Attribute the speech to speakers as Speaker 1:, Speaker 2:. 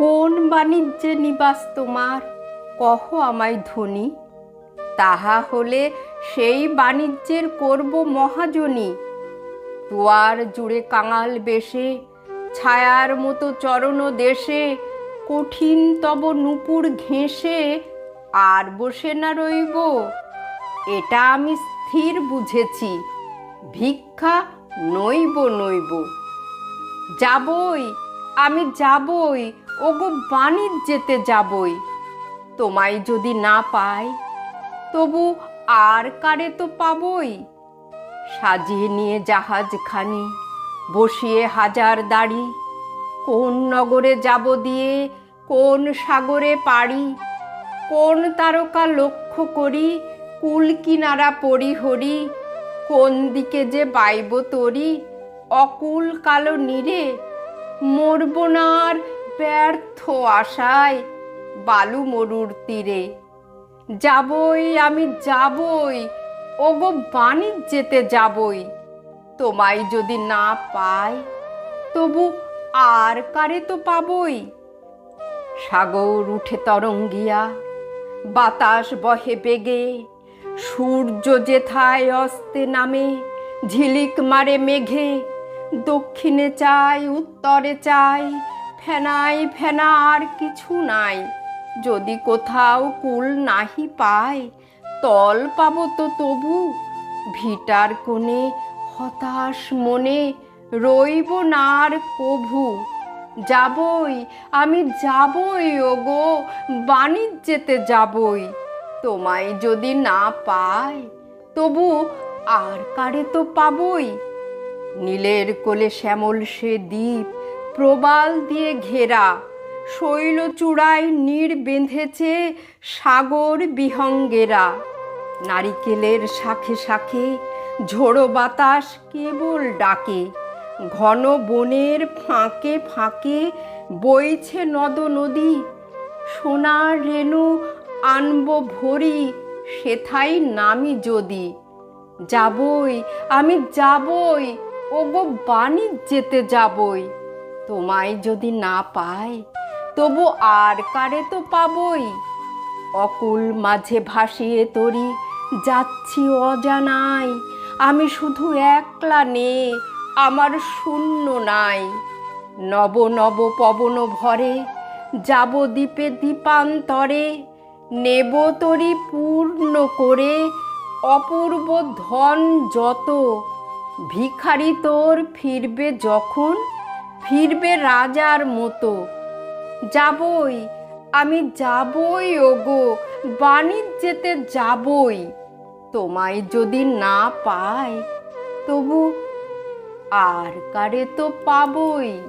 Speaker 1: কোন বাণিজ্যে নিবাস তোমার? কহ আমায় ধনী তাহা হলে সেই বাণিজ্যের করব মহাজনী। দুয়ার জুড়ে কাঙাল বেশে, ছায়ার মতো চরণ দেশে, কঠিন তব নুপুর ঘেঁষে আর বসে না রইব। এটা আমি স্থির বুঝেছি, ভিক্ষা নইব নইব। যাবই, আমি যাবই ওগো বাণিজ্যেতে যাবই। তোমায় যদি না পাই, তবু আর কারে তো পাবই? সাজিয়ে নিয়ে জাহাজখানি, বসিয়ে হাজার দাড়ি, কোন নগরে যাব দিয়ে কোন সাগরে পাড়ি, কোন তারকা লক্ষ্য করি, কুল কিনারা পরিহরি, কোন দিকে যে বাইব তরি, অকুল কালো নীরে, মরব না আর ব্যর্থ আশায় বালু মরুর তীরে। যাবই, আমি যাবই, ওগো বাণিজ্যেতে যাবই। তোমায় যদি না পাই, তবু আর কারে তো পাবই? সাগর উঠে তরঙ্গিয়া, বাতাস বহে বেগে, সূর্য যেথায় অস্তে নামে, ঝিলিক মারে মেঘে, দক্ষিণে চাই, উত্তরে চাই ফেনাই ফেনা আর কিছু নাই। যদি কোথাও কুল নাহি পায়, তল পাবো তো তবু। ভিটার কোণে, হতাশ মনে রইব না আর কভু। যাবই, আমি যাবই, ওগো, বাণিজ্যেতে যাবই। তোমায় যদি না পাই তবু আর কারে তো পাবই? নীলের কোলে শ্যামল সে দ্বীপ প্রবাল দিয়ে ঘেরা। শৈল চূড়ায় নীড় বেঁধেছে সাগর বিহঙ্গেরা। নারিকেলের শাখে শাখে ঝোড়ো বাতাস কেবল ডাকে। ঘন বনের ফাঁকে ফাঁকে বইছে নদ নদী। সোনার রেণু আনব ভরি সেথাই নামি যদি। যাবই, আমি যাবই, ওগো বাণিজ্যেতে যাবই। তোমায় যদি না পাই, তবু আর কারে তো পাবই? অকুল মাঝে ভাসিয়ে তরি, যাচ্ছি অজানাই আমি শুধু একলা নে আমার শূন্য নাই। নব নব পবন ভরে, যাব দ্বীপে দ্বীপান্তরে। নেব তরি পূর্ণ করে, অপূর্ব ধন যত। ভিখারি তোর ফিরবে যখন ফিরবে রাজার মতো। যাবই, আমি যাবই, ওগো, বাণিজ্যেতে যাবই। তোমায় যদি না পাই, তবু আর কারে তো পাবই?